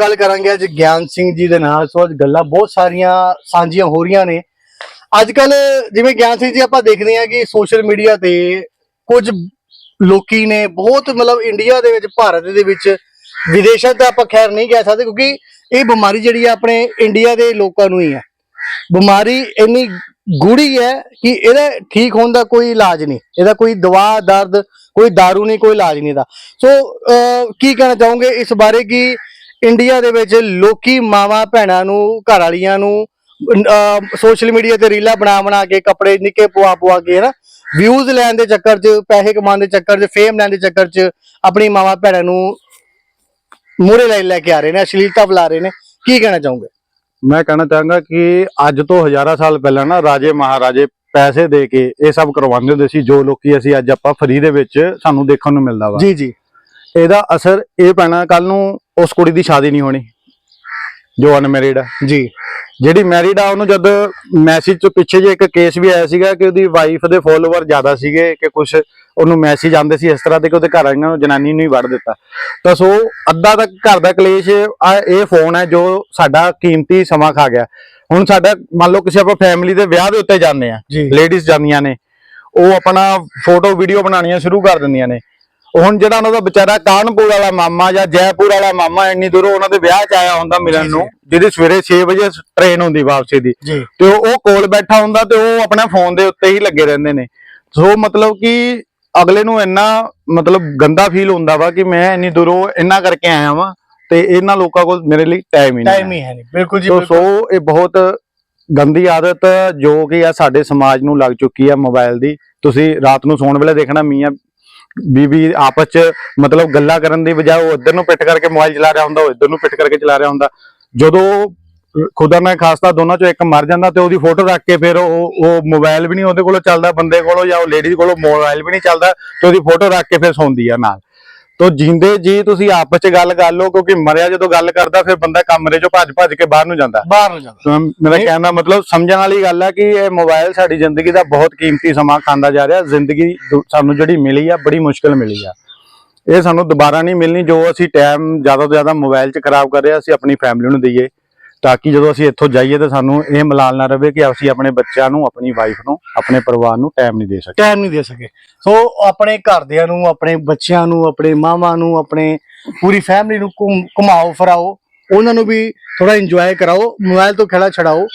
ਗੱਲ ਕਰਾਂਗੇ ਅੱਜ ਗਿਆਨ ਸਿੰਘ ਜੀ ਦੇ ਨਾਲ। ਸੋ ਅੱਜ ਗੱਲਾਂ ਬਹੁਤ ਸਾਰੀਆਂ ਸਾਂਝੀਆਂ ਹੋ ਰਹੀਆਂ ਨੇ। ਅੱਜ ਕੱਲ ਜਿਵੇਂ ਗਿਆਨ ਸਿੰਘ ਜੀ ਆਪਾਂ ਦੇਖਦੇ ਹਾਂ ਕਿ ਸੋਸ਼ਲ ਮੀਡੀਆ ਤੇ ਕੁਝ ਲੋਕੀ ਨੇ ਬਹੁਤ ਮਤਲਬ ਇੰਡੀਆ ਦੇ ਵਿੱਚ, ਭਾਰਤ ਦੇ ਵਿੱਚ, ਵਿਦੇਸ਼ਾਂ ਤਾਂ ਆਪਾਂ ਖੈਰ ਨਹੀਂ ਕਹਿ ਸਕਦੇ ਕਿਉਂਕਿ ਇਹ ਬਿਮਾਰੀ ਜਿਹੜੀ ਆ ਆਪਣੇ ਇੰਡੀਆ ਦੇ ਲੋਕਾਂ ਨੂੰ ਹੀ ਹੈ ਬਿਮਾਰੀ ਇੰਨੀ ਗੂੜੀ ਹੈ ਕਿ ਇਹਦਾ ਠੀਕ ਹੋਣ ਦਾ ਕੋਈ ਇਲਾਜ ਨਹੀਂ। ਇਹਦਾ ਕੋਈ ਦਵਾ, ਦਰਦ, ਕੋਈ दारू ਨਹੀਂ, ਕੋਈ ਇਲਾਜ ਨਹੀਂ ਇਹਦਾ। ਸੋ ਕੀ ਕਹਿਣਾ ਚਾਹੋਗੇ ਇਸ ਬਾਰੇ ਕਿ ਇੰਡੀਆ ਦੇ ਵਿੱਚ ਲੋਕੀ ਮਾਵਾਂ ਭੈਣਾਂ ਨੂੰ ਘਰ ਵਾਲੀਆਂ ਨੂੰ ਸੋਸ਼ਲ ਮੀਡੀਆ ਤੇ ਰੀਲਾਂ ਬਣਾ ਬਣਾ ਕੇ ਕੱਪੜੇ ਨਿੱਕੇ ਪਵਾ ਪਵਾ ਕੇ ਨਾ ਵਿਊਜ਼ ਲੈਣ ਦੇ ਚੱਕਰ 'ਚ ਪੈਸੇ ਕਮਾਉਣ ਦੇ ਚੱਕਰ 'ਚ ਫੇਮ ਲੈਣ ਦੇ ਚੱਕਰ 'ਚ ਆਪਣੀ ਮਾਵਾਂ ਭੈਣਾਂ ਨੂੰ ਮੂਹਰੇ ਲੈ ਲੈ ਕੇ ਆ ਰਹੇ ਨੇ ਅਸ਼ਲੀਲਤਾ ਫੈਲਾ ਰਹੇ ਨੇ। ਕੀ ਕਹਿਣਾ ਚਾਹੋਗੇ? ਮੈਂ ਕਹਿਣਾ ਚਾਹਾਂਗਾ ਕਿ ਅੱਜ ਤੋਂ ਹਜ਼ਾਰਾਂ ਸਾਲ ਪਹਿਲਾਂ ਨਾ ਰਾਜੇ ਮਹਾਰਾਜੇ ਪੈਸੇ ਦੇ ਕੇ ਇਹ ਸਭ ਕਰਵਾਉਂਦੇ ਹੁੰਦੇ ਸੀ ਜੋ ਲੋਕੀ ਅਸੀਂ ਅੱਜ ਆਪਾਂ ਫਰੀ ਦੇ ਵਿੱਚ ਸਾਨੂੰ ਦੇਖਣ ਨੂੰ ਮਿਲਦਾ ਵਾ। ਜੀ ਜੀ। ਇਹਦਾ ਅਸਰ ਇਹ ਪੈਣਾ ਕੱਲ ਨੂੰ ਉਸ ਕੁੜੀ ਦੀ ਸ਼ਾਦੀ ਨਹੀਂ ਹੋਣੀ ਜੋ ਅਨਮੈਰਿਡ ਆ। ਜੀ। ਜਿਹੜੀ ਮੈਰਿਡ ਆ ਉਹਨੂੰ ਜਦ ਮੈਸੇਜ ਤੋਂ ਪਿੱਛੇ ਜੇ ਇੱਕ ਕੇਸ ਵੀ ਆਇਆ ਸੀਗਾ ਕਿ ਉਹਦੀ ਵਾਈਫ ਦੇ ਫੋਲੋਅਰ ਜ਼ਿਆਦਾ ਸੀਗੇ ਕਿ ਕੁਝ ਉਹਨੂੰ ਮੈਸੇਜ ਆਉਂਦੇ ਸੀ ਇਸ ਤਰ੍ਹਾਂ ਦੇ ਕਿ ਉਹਦੇ ਘਰ ਵਾਲਿਆਂ ਨੂੰ ਜਨਾਨੀ ਨੂੰ ਹੀ ਵੜ ਦਿੱਤਾ। ਤਾਂ ਸੋ ਅੱਧਾ ਤੱਕ ਘਰ ਦਾ ਕਲੇਸ਼ ਆ ਇਹ ਫੋਨ ਹੈ ਜੋ ਸਾਡਾ ਕੀਮਤੀ ਸਮਾਂ ਖਾ ਗਿਆ। ਹੁਣ ਸਾਡਾ ਮੰਨ ਲਓ ਕਿਸੇ ਆਪਾਂ ਫੈਮਿਲੀ ਦੇ ਵਿਆਹ ਦੇ ਉੱਤੇ ਜਾਂਦੇ ਆ ਜੀ। ਲੇਡੀਜ਼ ਜਾਂਦੀਆਂ ਨੇ ਉਹ ਆਪਣਾ ਫੋਟੋ ਵੀਡੀਓ ਬਣਾਉਣੀਆਂ ਸ਼ੁਰੂ ਕਰ ਦਿੰਦੀਆਂ ਨੇ। ਹੁਣ ਜਿਹੜਾ ਉਹਨਾਂ ਦਾ ਵਿਚਾਰਾ ਕਾਨਪੁਰ ਵਾਲਾ ਮਾਮਾ ਜਾਂ ਜੈਪੁਰ ਵਾਲਾ ਮਾਮਾ ਇੰਨੀ ਦੂਰੋਂ ਉਹਨਾਂ ਦੇ ਵਿਆਹ 'ਚ ਆਇਆ ਹੁੰਦਾ ਮਿਲਣ ਨੂੰ ਜਿਹਦੀ ਸਵੇਰੇ 6 ਵਜੇ ਟ੍ਰੇਨ ਹੁੰਦੀ ਵਾਪਸੀ ਦੀ। ਤੇ ਉਹ ਕੋਲ ਬੈਠਾ ਹੁੰਦਾ ਤੇ ਉਹ ਆਪਣੇ ਫੋਨ ਦੇ ਉੱਤੇ ਹੀ ਲੱਗੇ ਰਹਿੰਦੇ ਨੇ। ਸੋ ਮਤਲਬ ਕਿ ਅਗਲੇ ਨੂੰ ਇੰਨਾ ਮਤਲਬ ਗੰਦਾ ਫੀਲ ਹੁੰਦਾ ਵਾ ਕਿ ਮੈਂ ਇੰਨੀ ਦੂਰੋਂ ਇੰਨਾ ਕਰਕੇ ਆਇਆ ਵਾਂ ਤੇ ਇਹਨਾਂ ਲੋਕਾਂ ਕੋਲ ਮੇਰੇ ਲਈ ਟਾਈਮ ਹੀ ਨਹੀਂ ਟਾਈਮ ਹੀ ਹੈ ਨਹੀਂ। ਬਿਲਕੁਲ ਜੀ। ਸੋ ਇਹ ਬਹੁਤ ਗੰਦੀ ਆਦਤ ਜੋ ਕਿ ਆ ਸਾਡੇ ਸਮਾਜ ਨੂੰ ਲੱਗ ਚੁੱਕੀ ਆ ਮੋਬਾਈਲ ਦੀ। ਤੁਸੀਂ ਰਾਤ ਨੂੰ ਸੌਣ ਵੇਲੇ ਦੇਖਣਾ ਮੀਆਂ ਬੀਬੀ ਆਪਸ ਚ ਮਤਲਬ ਗੱਲਾਂ ਕਰਨ ਦੀ ਬਜਾਏ ਉਹ ਇੱਧਰ ਨੂੰ ਪਿੱਟ ਕਰਕੇ ਮੋਬਾਈਲ ਚਲਾ ਰਿਹਾ ਹੁੰਦਾ, ਉਹ ਇੱਧਰ ਨੂੰ ਪਿੱਟ ਕਰਕੇ ਚਲਾ ਰਿਹਾ ਹੁੰਦਾ। ਜਦੋਂ ਖੁਦਾ ਨਾ ਖਾਸਤਾ ਦੋਨਾਂ ਚੋਂ ਇੱਕ ਮਰ ਜਾਂਦਾ ਤੇ ਉਹਦੀ ਫੋਟੋ ਰੱਖ ਕੇ ਫਿਰ ਉਹ ਉਹ ਮੋਬਾਈਲ ਵੀ ਨਹੀਂ ਉਹਦੇ ਕੋਲੋਂ ਚੱਲਦਾ, ਬੰਦੇ ਕੋਲੋਂ ਜਾਂ ਉਹ ਲੇਡੀ ਕੋਲੋਂ ਮੋਬਾਈਲ ਵੀ ਨਹੀਂ ਚੱਲਦਾ ਤੇ ਉਹਦੀ ਫੋਟੋ ਰੱਖ ਕੇ ਫਿਰ ਸੌਂਦੀ ਆ ਨਾਲ। ਤੋ ਜਿੰਦੇ ਜੀ ਤੁਸੀਂ ਆਪਸ ਚ ਗੱਲ ਕਰ ਲਓ ਕਿਉਂਕਿ ਮਰਿਆ ਜਦੋਂ ਗੱਲ ਕਰਦਾ ਫਿਰ ਬੰਦਾ ਕਮਰੇ ਚੋਂ ਭੱਜ ਭੱਜ ਕੇ ਬਾਹਰ ਨੂੰ ਜਾਂਦਾ। ਬਾਹਰ ਨੂੰ ਜਾਂਦਾ। ਮੇਰਾ ਕਹਿਣ ਦਾ ਮਤਲਬ ਸਮਝਣ ਵਾਲੀ ਗੱਲ ਹੈ ਕਿ ਇਹ ਮੋਬਾਈਲ ਸਾਡੀ ਜ਼ਿੰਦਗੀ ਦਾ ਬਹੁਤ ਕੀਮਤੀ ਸਮਾਂ ਖਾਂਦਾ ਜਾ ਰਿਹਾ। ਜ਼ਿੰਦਗੀ ਸਾਨੂੰ ਜਿਹੜੀ ਮਿਲੀ ਆ ਬੜੀ ਮੁਸ਼ਕਲ ਮਿਲੀ ਆ। ਇਹ ਸਾਨੂੰ ਦੁਬਾਰਾ ਨਹੀਂ ਮਿਲਣੀ ਜੋ ਅਸੀਂ ਟਾਈਮ ਜ਼ਿਆਦਾ ਤੋਂ ਜ਼ਿਆਦਾ ਮੋਬਾਈਲ 'ਚ ਖਰਾਬ ਕਰ ਰਹੇ ਅਸੀਂ ਆਪਣੀ ਫੈਮਿਲੀ ਨੂੰ ਦਈਏ। ਤਾਂ ਕਿ ਜਦੋਂ ਅਸੀਂ ਇੱਥੋਂ ਜਾਈਏ ਤਾਂ ਸਾਨੂੰ ਇਹ ਮਲਾਲ ਨਾ ਰਵੇ ਕਿ ਅਸੀਂ ਆਪਣੇ ਬੱਚਿਆਂ ਨੂੰ, ਆਪਣੀ ਵਾਈਫ ਨੂੰ, ਆਪਣੇ ਪਰਿਵਾਰ ਨੂੰ ਟਾਈਮ ਨਹੀਂ ਦੇ ਸਕੇ ਟਾਈਮ ਨਹੀਂ ਦੇ ਸਕੇ ਸੋ ਆਪਣੇ ਘਰਦਿਆਂ ਨੂੰ, ਆਪਣੇ ਬੱਚਿਆਂ ਨੂੰ, ਆਪਣੇ ਮਾਵਾਂ ਨੂੰ, ਆਪਣੇ ਪੂਰੀ ਫੈਮਿਲੀ ਨੂੰ ਘੁੰਮ- ਘੁਮਾਓ ਫਰਾਓ, ਉਹਨਾਂ ਨੂੰ ਵੀ ਥੋੜਾ ਇੰਜੋਏ ਕਰਾਓ ਮੋਬਾਈਲ ਤੋਂ ਖੇੜਾ ਛਡਾਓ।